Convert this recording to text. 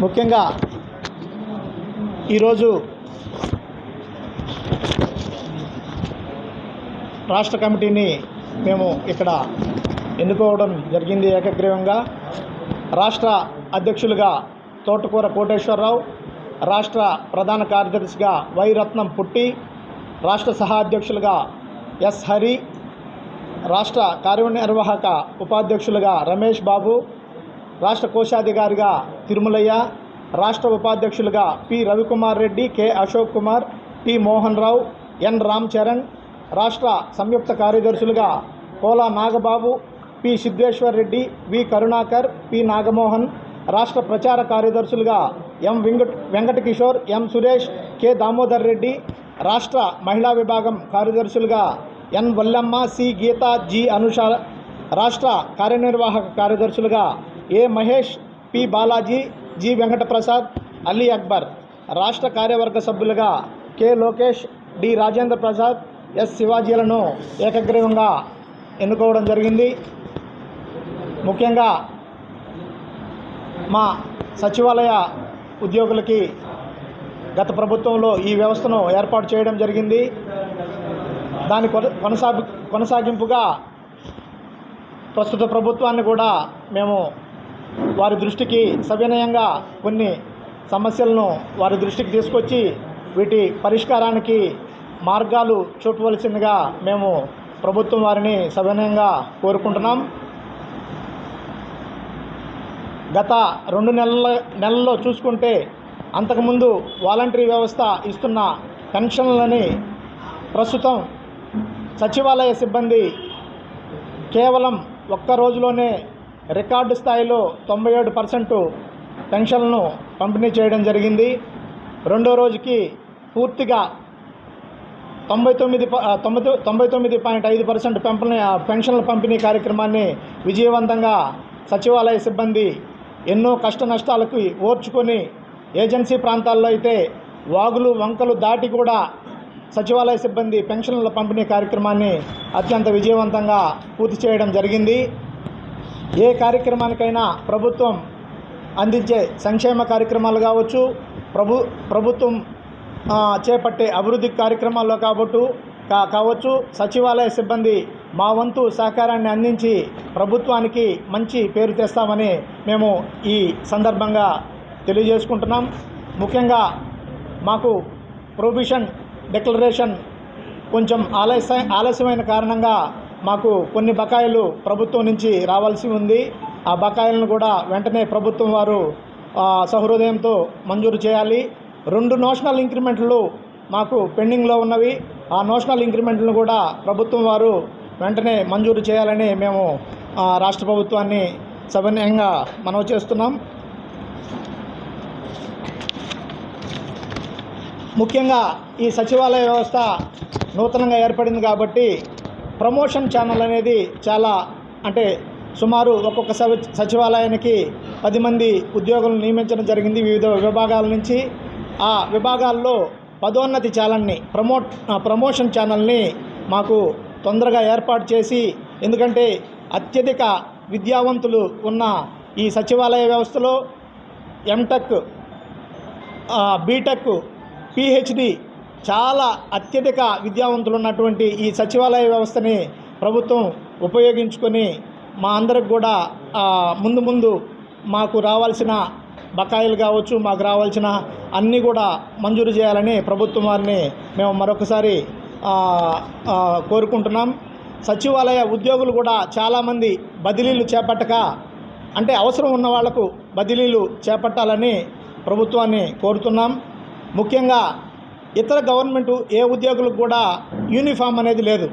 ముఖ్యంగా ఈరోజు రాష్ట్ర కమిటీని మేము ఇక్కడ ఎన్నుకోవడం జరిగింది ఏకగ్రీవంగా. రాష్ట్ర అధ్యక్షులుగా తోటకూర కోటేశ్వరరావు రాష్ట్ర ప్రధాన కార్యదర్శిగా వైరత్నం పుట్టి రాష్ట్ర సహా అధ్యక్షులుగా ఎస్ హరి రాష్ట్ర కార్యనిర్వాహక ఉపాధ్యక్షులుగా రమేష్ బాబు రాష్ట్ర కోశాధికారిగా తిరుమలయ్య రాష్ట్ర ఉపాధ్యక్షులుగా P. Ravikumar Reddy K. Ashok Kumar T Mohan Rao N. Ram Charan రాష్ట్ర సంయుక్త కార్యదర్శులుగా Kola Nagababu P. Siddheshwar Reddy V. Karunakar P. Nagamohan రాష్ట్ర ప్రచార కార్యదర్శులుగా M. Venkat Venkatakishore M. Suresh K. Damodar Reddy రాష్ట్ర మహిళా విభాగం కార్యదర్శులుగా N. Vallamma C. Geetha G. Anusha రాష్ట్ర కార్యనిర్వాహక కార్యదర్శులుగా A Mahesh P Balaji G Venkataprasad Ali Akbar. రాష్ట్ర కార్యవర్గ సభ్యులుగా K Lokesh D Rajendra Prasad S శివాజీలను ఏకగ్రీవంగా ఎన్నుకోవడం జరిగింది. ముఖ్యంగా మా సచివాలయ ఉద్యోగులకి గత ప్రభుత్వంలో ఈ వ్యవస్థను ఏర్పాటు చేయడం జరిగింది. దాని కొన కొనసాగి కొనసాగింపుగా ప్రస్తుత ప్రభుత్వాన్ని కూడా మేము వారి దృష్టికి సవినయంగా కొన్ని సమస్యలను వారి దృష్టికి తీసుకొచ్చి వీటి పరిష్కారానికి మార్గాలు చూపవలసిందిగా మేము ప్రభుత్వం వారిని సవినయంగా కోరుకుంటున్నాం. గత రెండు నెలల నెలల్లో చూసుకుంటే అంతకుముందు వాలంటరీ వ్యవస్థ ఇస్తున్న పెన్షన్లని ప్రస్తుతం సచివాలయ సిబ్బంది కేవలం ఒక్క రోజులోనే రికార్డు స్థాయిలో తొంభై ఏడు పర్సెంట్ పెన్షన్లను పంపిణీ చేయడం జరిగింది. రెండో రోజుకి పూర్తిగా తొంభై తొమ్మిది ప- తొమ్మిది తొంభై తొమ్మిది పాయింట్ ఐదు పర్సెంట్ పెంపని ఆ, పెన్షన్ల పంపిణీ కార్యక్రమాన్ని విజయవంతంగా సచివాలయ సిబ్బంది ఎన్నో కష్ట నష్టాలకు ఓర్చుకొని ఏజెన్సీ ప్రాంతాల్లో అయితే వాగులు వంకలు దాటి కూడా సచివాలయ సిబ్బంది పెన్షన్ల పంపిణీ కార్యక్రమాన్ని అత్యంత విజయవంతంగా పూర్తి చేయడం జరిగింది. ఏ కార్యక్రమానికైనా ప్రభుత్వం అందించే సంక్షేమ కార్యక్రమాలు కావచ్చు ప్రభు ప్రభుత్వం చేపట్టే అభివృద్ధి కార్యక్రమాల్లో కాబట్టు కా కావచ్చు సచివాలయ సిబ్బంది మా వంతు సహకారాన్ని అందించి ప్రభుత్వానికి మంచి పేరు తెస్తామని మేము ఈ సందర్భంగా తెలియజేసుకుంటున్నాం. ముఖ్యంగా మాకు ప్రొబిషన్ డిక్లరేషన్ కొంచెం ఆలస్య ఆలస్యమైన కారణంగా మాకు కొన్ని బకాయిలు ప్రభుత్వం నుంచి రావాల్సి ఉంది. ఆ బకాయిలను కూడా వెంటనే ప్రభుత్వం వారు సహృదయంతో మంజూరు చేయాలి. రెండు నోషనల్ ఇంక్రిమెంట్లు మాకు పెండింగ్లో ఉన్నవి. ఆ నోషనల్ ఇంక్రిమెంట్లను కూడా ప్రభుత్వం వారు వెంటనే మంజూరు చేయాలని మేము రాష్ట్ర ప్రభుత్వాన్ని సవినయంగా మనవి చేస్తున్నాం. ముఖ్యంగా ఈ సచివాలయ వ్యవస్థ నూతనంగా ఏర్పడింది కాబట్టి ప్రమోషన్ ఛానల్ అనేది చాలా అంటే సుమారు ఒక్కొక్క సవి- సచివాలయానికి పది మంది ఉద్యోగులను నియమించడం జరిగింది వివిధ విభాగాల నుంచి. ఆ విభాగాల్లో పదోన్నతి ఛానల్ని ప్రమోట్ ప్రమోషన్ ఛానల్ని మాకు తొందరగా ఏర్పాటు చేసి ఎందుకంటే అత్యధిక విద్యావంతులు ఉన్న ఈ సచివాలయ వ్యవస్థలో ఎంటెక్ బీటెక్ పిహెచ్డి చాలా అత్యధిక విద్యావంతులు ఉన్నటువంటి ఈ సచివాలయ వ్యవస్థని ప్రభుత్వం ఉపయోగించుకొని మా అందరికి కూడా ముందు ముందు మాకు రావాల్సిన బకాయిలు కావచ్చు మాకు రావాల్సిన అన్నీ కూడా మంజూరు చేయాలని ప్రభుత్వం వారిని మేము మరొకసారి కోరుకుంటున్నాం. సచివాలయ ఉద్యోగులు కూడా చాలామంది బదిలీలు చేపట్టక అంటే అవసరం ఉన్న వాళ్ళకు బదిలీలు చేపట్టాలని ప్రభుత్వాన్ని కోరుతున్నాం. ముఖ్యంగా ఇతర గవర్నమెంట్ ఏ ఉద్యోగులకు కూడా యూనిఫామ్ అనేది లేదు.